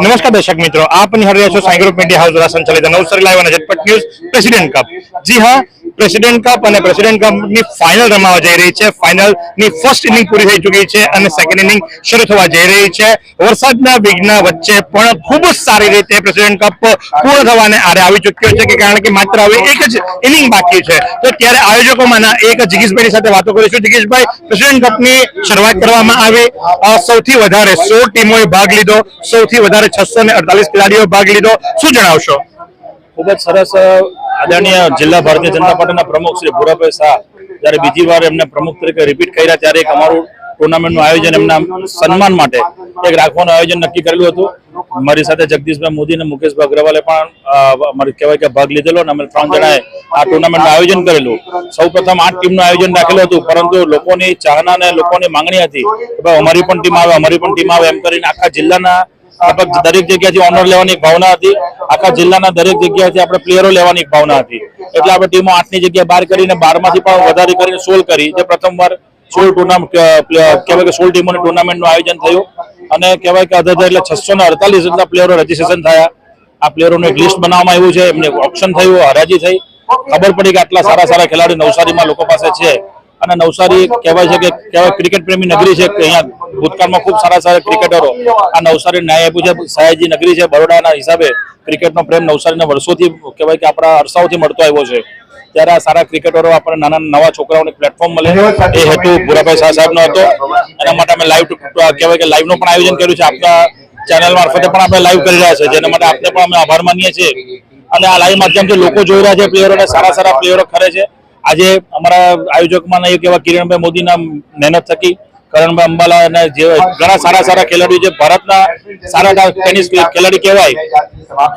નમસ્કાર દર્શક મિત્રો, આપ નિહાળી રહ્યા છો સાંઈ ગ્રુપ મીડિયા હાઉસ દ્વારા સંચાલિત નવસારી લાઈવ અને ઝટપટ ન્યૂઝ, પ્રેસિડેન્ટ કપ. જી હા પ્રેસિડેન્ટ કપ અને પ્રેસિડેન્ટ કપની ફાઇનલ રમાવા જઈ રહી છે. ફાઇનલની ફર્સ્ટ ઇનિંગ પૂરી થઈ ચૂકી છે અને સેકન્ડ ઇનિંગ શરૂ થવા જઈ રહી છે. વરસાદના વિઘ્ન વચ્ચે પણ ખૂબ જ સારી રીતે પ્રેસિડેન્ટ કપ પૂર્ણ થવાને આરે આવી ચૂક્યો છે કે કારણ કે માત્ર હવે એક જ ઇનિંગ બાકી છે. તો ત્યારે આયોજકોમાંના એક જિગીશભાઈની સાથે વાતો કરીશું. જિગીશભાઈ પ્રેસિડેન્ટ કપની શરૂઆત કરવામાં આવી. સૌથી વધારે સો ટીમોએ ભાગ લીધો. સૌથી વધારે છસો ને અડતાલીસ ખેલાડીઓ ભાગ લીધો. શું જણાવશો? ખૂબ જ સરસ આદરણીય જિલ્લા ભારતીય જનતા પાર્ટીના પ્રમુખ શ્રી ભૂરાભાઈ શાહ જ્યારે બીજી વાર એમને પ્રમુખ તરીકે રિપીટ કર્યા ત્યારે એક અમારું ટુર્નામેન્ટનું આયોજન એમના સન્માન માટે એક રાખવાનું આયોજન નક્કી કરેલું હતું. મારી સાથે જગદીશભાઈ મોદી અને મુકેશભાઈ અગ્રવાલે પણ અ, કહેવાય કે ભાગ લીધેલો અને અમે ત્રણ જણાએ આ ટુર્નામેન્ટનું આયોજન કરેલું. સૌ પ્રથમ આઠ ટીમનું આયોજન રાખેલું હતું પરંતુ લોકોની ચાહના અને લોકોની માંગણી હતી કે ભાઈ અમારી પણ ટીમ આવે અમારી પણ ટીમ આવે એમ કરીને આખા જિલ્લાના લગભગ દરેક જગ્યાથી ઓનર લેવાની ભાવના હતી. આખા જિલ્લાના દરેક જગ્યાએથી આપણે પ્લેયરો લેવાની ભાવના હતી. એટલે આપણે ટીમો આઠની જગ્યાએ બાર કરીને બારમાંથી પણ વધારે કરીને સોલ કરી. જે પ્રથમવાર સોળ ટુર્નામેન્ટ કહેવાય કે સોળ ટીમોની ટુર્નામેન્ટનું આયોજન થયું. અને કહેવાય કે અધર એટલે છસો ને અડતાલીસ જેટલા પ્લેયરો રજીસ્ટ્રેશન થયા. આ પ્લેયરોનું એક લિસ્ટ બનાવવામાં આવ્યું છે. એમને ઓપ્શન થયું, હરાજી થઈ. ખબર પડી કે આટલા સારા સારા ખેલાડી નવસારીમાં લોકો પાસે છે. અને નવસારી કહેવાય છે કે, કહેવાય ક્રિકેટ પ્રેમી નગરી છે. કે અહીંયા ભૂતકાળમાં ખૂબ સારા સારા ક્રિકેટરો. આ નવસારી ન્યાય આપ્યું છે, સયાજી નગરી છે, બરોડાના હિસાબે ક્રિકેટનો પ્રેમ નવસારીને વર્ષોથી કહેવાય કે આપણા અરસાઓથી મળતો આવ્યો છે. ત્યારે આ સારા ક્રિકેટરો આપણને નાના નવા છોકરાઓને પ્લેટફોર્મ મળે. એ હેતુ ભૂરાભાઈ શાહ સાહેબનો હતો. એના માટે અમે લાઈવ કહેવાય કે લાઈવનું પણ આયોજન કર્યું છે. આપણા ચેનલ મારફતે પણ આપણે લાઈવ કરી રહ્યા છે. જેના માટે આપણે પણ અમે આભાર માનીએ છીએ. અને આ લાઈવ માધ્યમથી લોકો જોઈ રહ્યા છે પ્લેયરોને સારા સારા પ્લેયરો ખરે છે. આજે અમારા આયોજકમાં નહીં એવા કિરણભાઈ મોદીના મહેનત થકી કરણભાઈ અંબાલા અને જે ઘણા સારા સારા ખેલાડીઓ જે ભારતના સારા ટેનિસ ખેલાડી કહેવાય,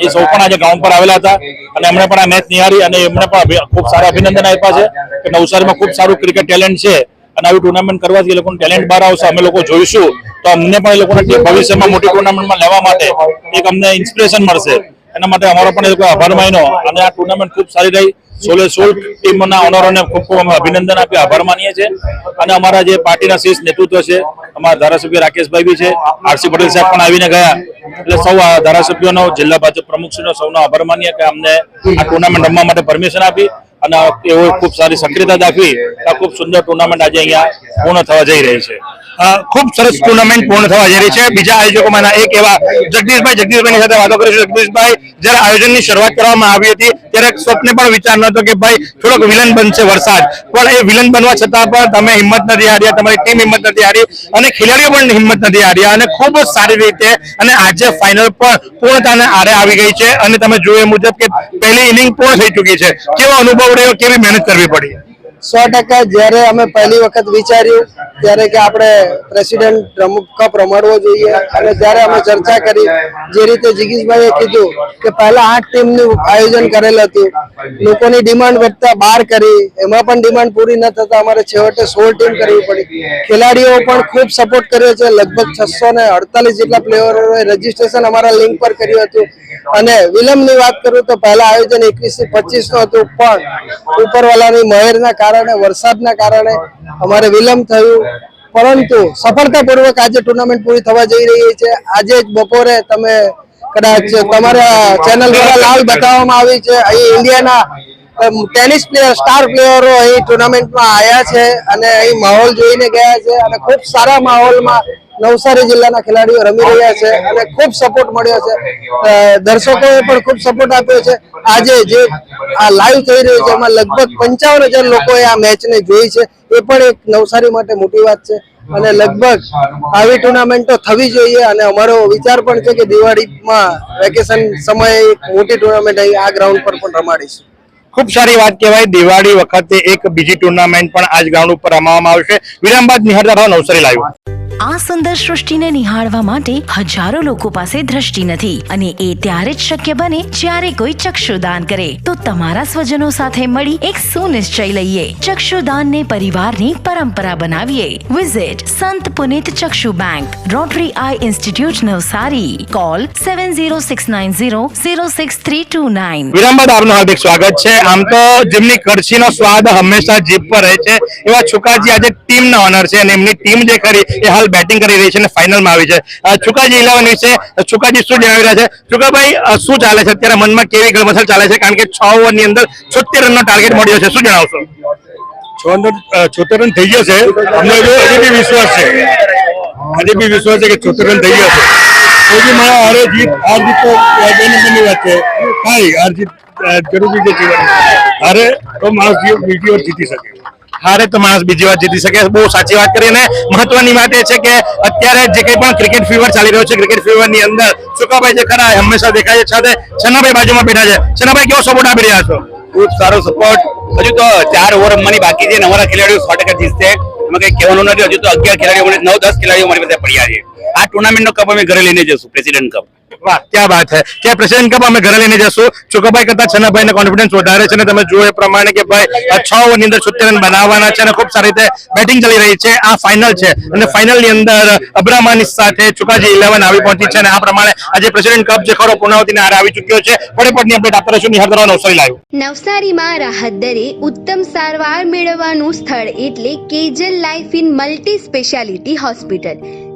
એ સૌ પણ આજે ગ્રાઉન્ડ પર આવેલા હતા. અને એમણે પણ આ મેચ નિહાળી અને એમણે પણ ખૂબ સારા અભિનંદન આપ્યા છે કે નવસારીમાં ખૂબ સારું ક્રિકેટ ટેલેન્ટ છે અને આવી ટુર્નામેન્ટ કરવાથી એ લોકોનું ટેલેન્ટ બહાર આવશે. અમે લોકો જોઈશું. તો અમને પણ એ લોકોને ભવિષ્યમાં મોટી ટુર્નામેન્ટમાં લેવા માટે એક અમને ઇન્સ્પિરેશન મળશે. એના માટે અમારો પણ એ લોકો આભાર માન્યો. અને આ ટુર્નામેન્ટ ખૂબ સારી રહી. સોળે સોળ ટીમના ઓનરોને ખૂબ ખૂબ અમે અભિનંદન આપી, આભાર માનીએ છીએ. અને અમારા જે પાર્ટીના શીર્ષ નેતૃત્વ છે, અમારા ધારાસભ્ય રાકેશભાઈ બી છે, આરસી પટેલ સાહેબ પણ આવીને ગયા. એટલે સૌ ધારાસભ્યોનો, જિલ્લા ભાજપ પ્રમુખશ્રીનો સૌનો આભાર માનીએ કે અમને આ ટુર્નામેન્ટ રમવા માટે પરમિશન આપી. અને આ એવો ખૂબ સારી સક્રિયતા દાખવી ખૂબ સુંદર ટુર્નામેન્ટ આજે અહીંયા પૂર્ણ થવા જઈ રહી છે. ખૂબ સરસ ટુર્નામેન્ટ પૂર્ણ થવા જઈ રહી છે. બીજા આયોજકોમાંના એક એવા જગદીશભાઈ, જગદીશભાઈની સાથે વાતો કરીશું. જગદીશભાઈ, જ્યારે આયોજનની શરૂઆત કરવામાં આવી હતી, ત્યારે સ્વપ્ને પણ વિચાર નતો કે ભાઈ, થોડોક વિલન બનશે વરસાદ. પણ એ વિલન બનવા છતાં પણ તમે હિંમત નથી હાર્યા, તમારી ટીમ હિંમત નથી હારી, અને ખેલાડીઓ પણ હિંમત નથી હાર્યા. અને ખૂબ જ સારી રીતે, અને આજે ફાઇનલ પણ પૂર્ણતાને આરે આવી ગઈ છે. અને તમે જોયું એ મુજબ કે પહેલી ઇનિંગ પૂર્ણ થઈ ચૂકી છે. કેવો અનુભવ રહ્યો? કેવી મહેનત કરવી પડી? સો ટકા જ્યારે અમે પહેલી વખત વિચાર્યું ત્યારે કે આપણે પ્રેસિડેન્ટ કપ રમાડવો જોઈએ. અને ત્યારે અમે ચર્ચા કરી, જે રીતે જીગીશભાઈએ કીધું કે પહેલા આઠ ટીમનું આયોજન કરેલ હતું. લોકોની ડિમાન્ડ વધતા બાર કરી. એમાં પણ ડિમાન્ડ પૂરી ન થતા અમારે છેવટે સોળ ટીમ કરવી પડી. ખેલાડીઓ પણ ખૂબ સપોર્ટ કર્યો છે. લગભગ છસો ને અડતાલીસ જેટલા પ્લેયરોએ રજીસ્ટ્રેશન અમારા લિંક પર કર્યું હતું. અને વિલંબની વાત કરું તો પહેલા આયોજન એકવીસથી પચીસનું હતું. પણ ઉપરવાલાની મહેરના કારણે, વરસાદના કારણે અમારે વિલંબ થયું. પરંતુ સફળતાપૂર્વક આજે ટુર્નામેન્ટ પૂરી થવા જઈ રહી છે. આજે જ બપોરે તમે કદાચ તમારા ચેનલ દ્વારા લાઈવ બતાવવામાં આવી છે. અહીં ઇન્ડિયાના ટેનિસ પ્લેયર સ્ટાર પ્લેયરો અહીં ટુર્નામેન્ટમાં આવ્યા છે અને અહીં માહોલ જોઈને ગયા છે અને ખૂબ સારા માહોલમાં નવસારી જિલ્લાના ખેલાડીઓ રમી રહ્યા છે અને ખૂબ સપોર્ટ મળ્યો છે. દર્શકોએ પણ ખૂબ સપોર્ટ આપ્યો છે. આજે જે આ લાઈવ થઈ રહ્યું છે, એમાં લગભગ પંચાવન હજાર લોકોએ આ મેચને જોઈ છે. એ પણ એક નવસારી માટે મોટી વાત છે. અને લગભગ આવી ટુર્નામેન્ટો થવી જોઈએ અને અમારો વિચાર પણ છે કે દિવાળીમાં વેકેશન સમયે એક મોટી ટુર્નામેન્ટ અહીં આ ગ્રાઉન્ડ પર પણ રમાડીશું. ખૂબ સારી વાત કહેવાય. દિવાળી વખતે એક બીજી ટુર્નામેન્ટ પણ આજ ગ્રાઉન્ડ ઉપર રમવામાં આવશે. વિરામ બાદ નિહાર નવસારી લાઈવ આ સુંદર સૃષ્ટિને નિહાળવા માટે હજારો લોકો પાસે દ્રષ્ટિ નથી અને એ ત્યારે જ શક્ય બને જ્યારે કોઈ ચક્ષુદાન કરે. તો તમારા સ્વજનો સાથે મળી એક સુનિશ્ચય લઈએ. ચક્ષુદાનને પરિવારની પરંપરા બનાવીએ. Visit Sant Punit Chakshu bank Rotary eye institute Navsari. Call seven zero six nine zero zero six three two nine વિરામ બાદ આપનું હાર્દિક સ્વાગત છે. આમ તો જેમની કડછીનો સ્વાદ હંમેશા જીભ પર રહે છે. એવા છુકાજી આજે ટીમના ઓનર છે અને એમની ટીમ જે ખરી એ હાલ બેટિંગ કરી રહી છે અને ફાઇનલમાં આવી છે. અ, છુકાજી ઇલેવન વિશે છુકાજી શું જણાવી રહ્યા છે? છુકાભાઈ શું ચાલે છે? અત્યારે મનમાં કેવી ગળમસલ ચાલે છે? કારણ કે છ ઓવરની અંદર છોતેર રનનો ટાર્ગેટ મળ્યો છે. શું જણાવશો? છોતેર રન થઈ ગયા છે. અમને હજી બી વિશ્વાસ છે. હજી બી વિશ્વાસ છે કે છોતેર રન થઈ ગયા છે. કોઈ મારા હારે જીત હાર જીત તો બે વાત છે. કાંઈ હાર જીત જરૂરી છે જીવન હારે તો માણસ બીજી જીતી શકે. હારે તો માણસ બીજી વાત જીતી શકે બહુ સાચી વાત કરી અને મહત્વની વાત એ છે કે અત્યારે જે કંઈ પણ ક્રિકેટ ફીવર ચાલી રહ્યો છે ક્રિકેટ ફીવરની અંદર સુકાભાઈ જે ખરા હંમેશા દેખાય છે. સાથે છનાભાઈ બાજુમાં બેઠા છે. છનાભાઈ કેવો સપોર્ટ આપી રહ્યા છો? ખૂબ સારો સપોર્ટ હજુ તો ચાર ઓવર રમવાની બાકી છે નવરા ખેલાડીઓ સો ટકા જીતશે. એમાં કઈ કહેવાનું નથી, હજુ તો અગિયાર ખેલાડીઓ નવ દસ ખેલાડીઓ મારી પાસે પડ્યા છે. આ ટુર્નામેન્ટ નો કપ અમે ઘરે લઈને જશું પ્રેસિડેન્ટ કપ ક્યાં વાત છે? કે પ્રેસિડેન્ટ કપ અમે ઘરે લઈને જશું? ચુકાભાઈ કરતા છનાભાઈ ને કોન્ફિડન્સ વધારે છે તમે જુઓ એ પ્રમાણે કે ભાઈ છ ઓવરની અંદર છોતેર રન બનાવવાના છે અને ખૂબ સારી રીતે બેટિંગ ચાલી રહી છે. આ ફાઇનલ છે અને ફાઇનલની અંદર અબ્રામાની સાથે ચુકાજી ઇલેવન આવી પહોંચી છે અને આ પ્રમાણે આજે પ્રેસિડેન્ટ કપ જે ખરો પૂર્ણાવતીને હારે આવી ચુક્યો છે. ફટાફટની અપડેટ આપતા રહીશું. નિહાર દરવાનો નવસારી લાઈવ. નવસારીમાં રાહત દરે ઉત્તમ સારવાર મેળવવાનું સ્થળ એટલે Kejal life in multi speciality hospital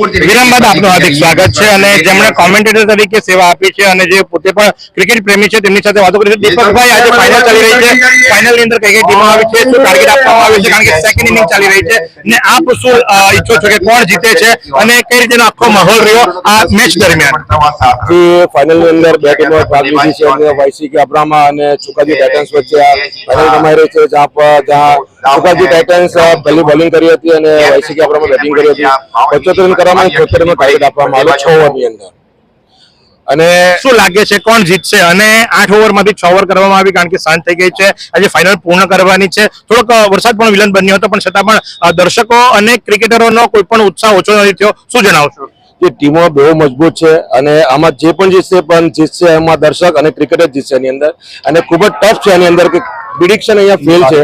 વિરામ બાદ આપનું હાર્દિક સ્વાગત છે અને જેમણે કોમેન્ટેટર તરીકે સેવા આપી છે અને જે પોતે પણ ક્રિકેટ પ્રેમી છે તેમની સાથે વાતો કરી છે. દીપકભાઈ આજે ફાઇનલ ચાલી રહી છે. ફાઇનલની અંદર કઈ કઈ ટીમો આવી છે શું ટાર્ગેટ આપવામાં આવ્યું છે? કારણ કે સેકન્ડ ઇનિંગ ચાલી રહી છે ને આપ શું ઈચ્છો છો કે કોણ જીતે છે અને કઈ રીતેનો આખો માહોલ રહ્યો આ મેચ દરમિયાન? ફાઇનલની અંદર બે ટીમો ભાગ લીધી છે અને વાયસી કે અબ્રામા અને ચુકાજી ટાઇટન્સ વચ્ચે આ ફાઇનલ રમાઈ રહી છે જ્યાં પર જ્યાં ચુકાજી ટાઇટન્સ પહેલી બોલિંગ કરી હતી અને વાયસી કે અબ્રામા બેટિંગ કરી હતી. પંચોતેર રન અને ટાર્ગેટ આપવામાં આવ્યો છ ઓવરની અંદર. અને શું લાગે છે કોણ જીતશે? અને આઠ ઓવરમાંથી છ ઓવર કરવામાં આવી કારણ કે સાંજ થઈ ગઈ છે. આજે ફાઇનલ પૂર્ણ કરવાની છે. થોડોક વરસાદ પણ વિલંબ બન્યો હતો પણ છતાં પણ દર્શકો અને ક્રિકેટરોનો કોઈ પણ ઉત્સાહ ઓછો નથી થયો. શું જણાવશો? જે ટીમો બહુ મજબૂત છે અને આમાં જે પણ જીતશે પણ જીતશે એમાં દર્શક અને ક્રિકેટ જીતશે એની અંદર. અને ખૂબ જ ટફ છે એની અંદર કે પ્રિડિક્શન અહીંયા ફેલ છે.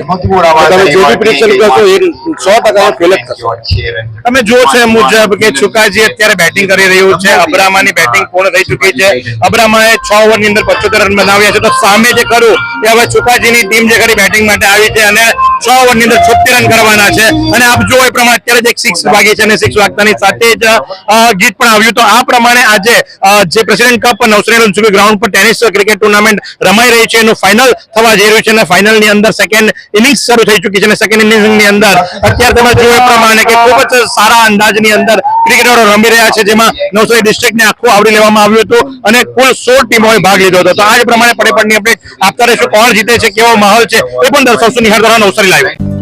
તમે જે બી પ્રિડિક્શન કરશો એ સો ટકા ફેલ જ થશે. તમે જો છે મુજબ કે છુકાજી અત્યારે બેટિંગ કરી રહ્યું છે. અબ્રામાની બેટિંગ પૂર્ણ થઈ ચૂકી છે. અબ્રામાએ છ. ઓવરની અંદર પચોતેર રન બનાવ્યા છે. તો સામે જે કરું એ હવે છુકાજીની ટીમ જે કરી બેટિંગ માટે આવી છે અને છ ઓવરની અંદર છોતેર રન કરવાના છે. અને આપ જુઓ એ પ્રમાણે અત્યારે જ એક સિક્સ વાગી છે અને સિક્સ વાગતાની સાથે જ ગીત પણ આવ્યું તો આ પ્રમાણે આજે જે president cup Navsari Ranchhodi ground પર ટેનિસ ક્રિકેટ ટુર્નામેન્ટ રમાઈ રહી છે. એનું ફાઇનલ થવા જઈ રહ્યું છે અને ફાઇનલની અંદર સેકન્ડ ઇનિંગ્સ શરૂ થઈ ચૂકી છે અને સેકન્ડ ઇનિંગની અંદર અત્યારે તમે જુઓ એ પ્રમાણે કે ખૂબ જ સારા અંદાજની અંદર ક્રિકેટરો રમી રહ્યા છે, જેમાં નવસારી ડિસ્ટ્રિક્ટને આખું આવરી લેવામાં આવ્યું હતું અને કુલ સોળ ટીમોએ ભાગ લીધો હતો. તો આ જ પ્રમાણે પડેપડની અપડેટ આપતા રહેશું. કોણ જીતે છે, કેવો માહોલ છે, એ પણ દર્શાવશું નિહાર દ્વારા નવસારી લાઈવ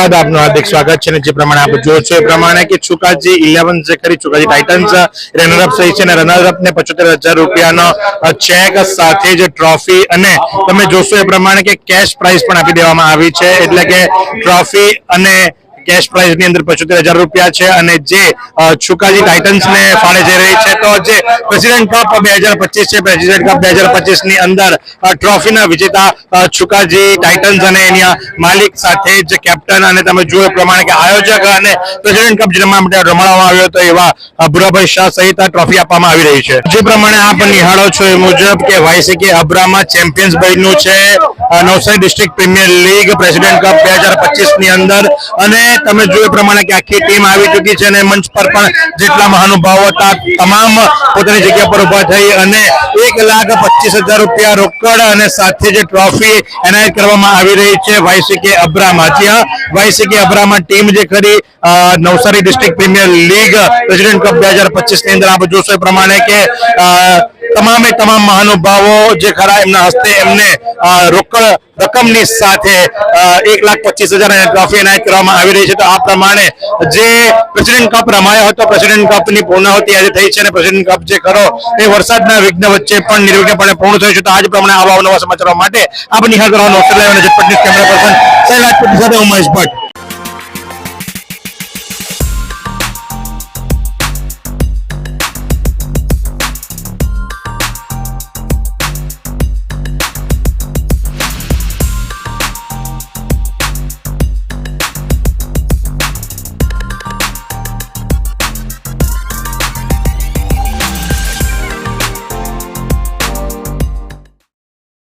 વિરામ આપનું હાર્દિક સ્વાગત છે જે પ્રમાણે આપ જો છો એ પ્રમાણે કે ચુકાજી ઇલેવન જે ખરી ચુકાજી ટાઇટન્સ રનરઅપ થઈ છે અને રનરઅપ ને પચોતેર હજાર રૂપિયાનો ચેક સાથે જ ટ્રોફી અને તમે જોશો એ પ્રમાણે કે કેશ પ્રાઇઝ પણ આપી દેવામાં આવી છે. એટલે કે ટ્રોફી અને કેશ પ્રાઇઝની અંદર પચોતેર હજાર રૂપિયા છે અને જે છુકાજી ટાઇટન્સ ને ફાળે જઈ રહી છે, તો જે પ્રેસિડેન્ટ કપ બે હજાર પચીસ છે પ્રેસિડેન્ટ કપ બે હજાર પચીસની અંદર ટ્રોફીના વિજેતા છુકાજી ટાઇટન્સ અને એની માલિક સાથે જ કેપ્ટન અને તમે જુઓ એ પ્રમાણે કે આયોજક અને પ્રેસિડેન્ટ કપ રમવા માટે રમાડવામાં આવ્યો હતો એવા ભુરાભાઈ શાહ સહિત આ ટ્રોફી આપવામાં આવી રહી છે. જે પ્રમાણે આપ નિહાળો છો એ મુજબ કે વાયસીકે અબ્રામા ચેમ્પિયન્સ બન્યું છે Navsari district premier league president cup બે હજારની અંદર અને તમે જોયું પ્રમાણે કે આખી ટીમ આવી ચૂકી છે અને મંચ પર પણ જેટલા મહાનુભાવો હતા, તમામ પોતાની જગ્યા પર ઊભા થઈ અને એક લાખ પચીસ હજાર રૂપિયા રોકડ અને સાથે જે ટ્રોફી એનાયત કરવામાં આવી રહી છે વાયસીકે અબ્રામા. જી હા વાયસીકે અબ્રામા ટીમ જે ખરી Navsari district premier league president cup બે હજાર પચીસની અંદર આપણે જોશો એ પ્રમાણે કે તમામે તમામ મહાનુભાવો જે ખરા એમના હસ્તે એમને રોકડ રકમની સાથે એક લાખ પચીસ હજાર ટ્રોફી એનાયત કરવામાં આવી રહી છે. તો આ પ્રમાણે જે પ્રેસિડેન્ટ કપ રમાયો હતો પ્રેસિડેન્ટ કપની પૂર્ણાહુતિ આજે થઈ છે અને પ્રેસિડેન્ટ કપ જે ખરો એ વરસાદના વિઘ્ન વચ્ચે પણ નિર્વિઘ્નપણે પૂર્ણ થયું છે. તો આજ પ્રમાણે આવા નવા સમાચારો માટે આપ નિહાળ કરવાનો લાવ્યો અને ઝટપટ ન્યૂઝ કેમેરા પર્સન સહેજ સાથે હું મહેશ ભટ્ટ.